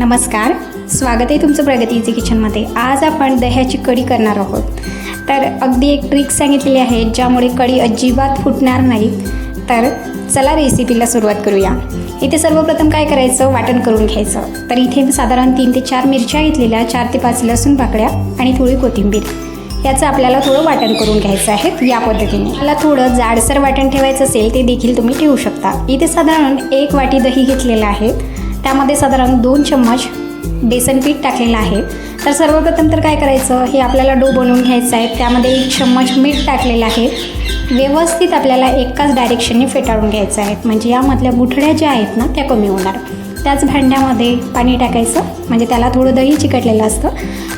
नमस्कार. स्वागत आहे तुमचं प्रगतीचे किचनमध्ये. आज आपण दह्याची कढी करणार आहोत. तर अगदी एक ट्रिक सांगितलेली आहे ज्यामुळे कढी अजिबात फुटणार नाहीत तर चला रेसिपीला सुरुवात करूया. इथे सर्वप्रथम काय करायचं? वाटण करून घ्यायचं. तर इथे मी साधारण तीन ते चार मिरच्या घेतलेल्या चार ते पाच लसूण पाकळ्या आणि थोडी कोथिंबीर. याचं आपल्याला थोडं वाटण करून घ्यायचं आहे या पद्धतीने. मला थोडं जाडसर वाटण ठेवायचं असेल ते देखील तुम्ही ठेवू शकता. इथे साधारण एक वाटी दही घेतलेलं आहे. त्यामध्ये साधारण दोन चम्मच बेसन पीठ टाकलेलं आहे. तर सर्वप्रथम तर काय करायचं हे आपल्याला डो बनवून घ्यायचं आहे. त्यामध्ये एक चम्मच मीठ टाकलेलं आहे. व्यवस्थित आपल्याला एकाच डायरेक्शनने फेटाळून घ्यायचं आहे. म्हणजे यामधल्या गुठड्या ज्या आहेत ना त्या कमी होणार. त्याच भांड्यामध्ये पाणी टाकायचं म्हणजे त्याला थोडं दही चिकटलेलं असतं.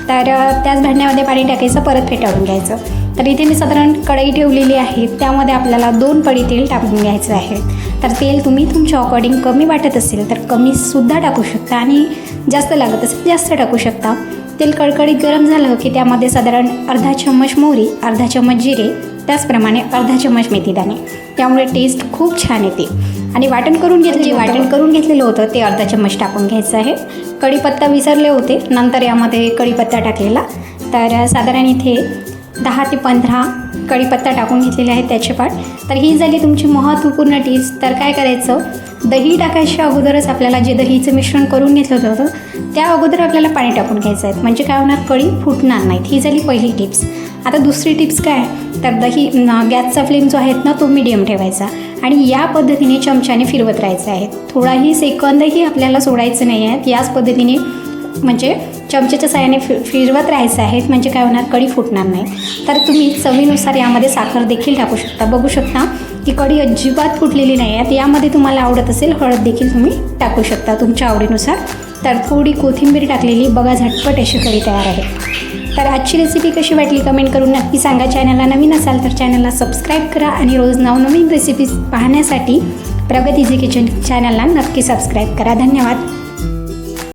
तर त्याच भांड्यामध्ये पाणी टाकायचं परत फेटाळून घ्यायचं. तर इथे मी साधारण कढई ठेवलेली आहे. त्यामध्ये आपल्याला दोन पडी तेल टाकून घ्यायचं आहे. तर तेल तुम्ही तुमच्या अकॉर्डिंग कमी वाटत असेल तर कमीसुद्धा टाकू शकता आणि जास्त लागत असेल जास्त टाकू शकता. तेल कडकडीत गरम झालं की त्यामध्ये साधारण अर्धा चम्मच मोहरी अर्धा चम्मच जिरे त्याचप्रमाणे अर्धा चम्मच मेथीदाणे. त्यामुळे टेस्ट खूप छान येते. आणि वाटण करून घेतलं जे वाटण करून घेतलेलं होतं ते अर्धा चम्मच टाकून घ्यायचं आहे. कढीपत्ता विसरले होते नंतर यामध्ये कढीपत्ता टाकलेला. तर साधारण इथे दहा ते पंधरा कढीपत्ता टाकून घेतलेले आहेत त्याचे पाठ. तर ही झाली तुमची महत्त्वपूर्ण टिप्स. तर काय करायचं? दही टाकायच्या अगोदरच आपल्याला जे दहीचं मिश्रण करून घेतलं होतं त्या अगोदर आपल्याला पाणी टाकून घ्यायचं आहे. म्हणजे काय होणार? कढी फुटणार नाहीत. ही झाली पहिली टिप्स. आता दुसरी टिप्स काय तर दही गॅसचा फ्लेम जो आहे ना तो मिडियम ठेवायचा. आणि या पद्धतीने चमच्याने फिरवत राहायचं आहे. थोडाही सेकंदही आपल्याला सोडायचं नाही आहे. याच पद्धतीने म्हणजे चमच्याच्या साह्याने फि फिरवत राहायचं आहे म्हणजे काय होणार? कढी फुटणार नाही. तर तुम्ही चवीनुसार यामध्ये साखर देखील टाकू शकता. बघू शकता की कढी अजिबात फुटलेली नाही आहे. यामध्ये तुम्हाला आवडत असेल हळद देखील तुम्ही टाकू शकता तुमच्या आवडीनुसार. तर थोडी कोथिंबीर टाकलेली बघा झटपट अशी कढी तयार आहे. तर आजची रेसिपी कशी वाटली कमेंट करून नक्की सांगा. चॅनलला नवीन असाल तर चॅनलला सबस्क्राईब करा आणि रोज नवनवीन रेसिपीज पाहण्यासाठी प्रगतीजी किचन चॅनलला नक्की सबस्क्राईब करा. धन्यवाद.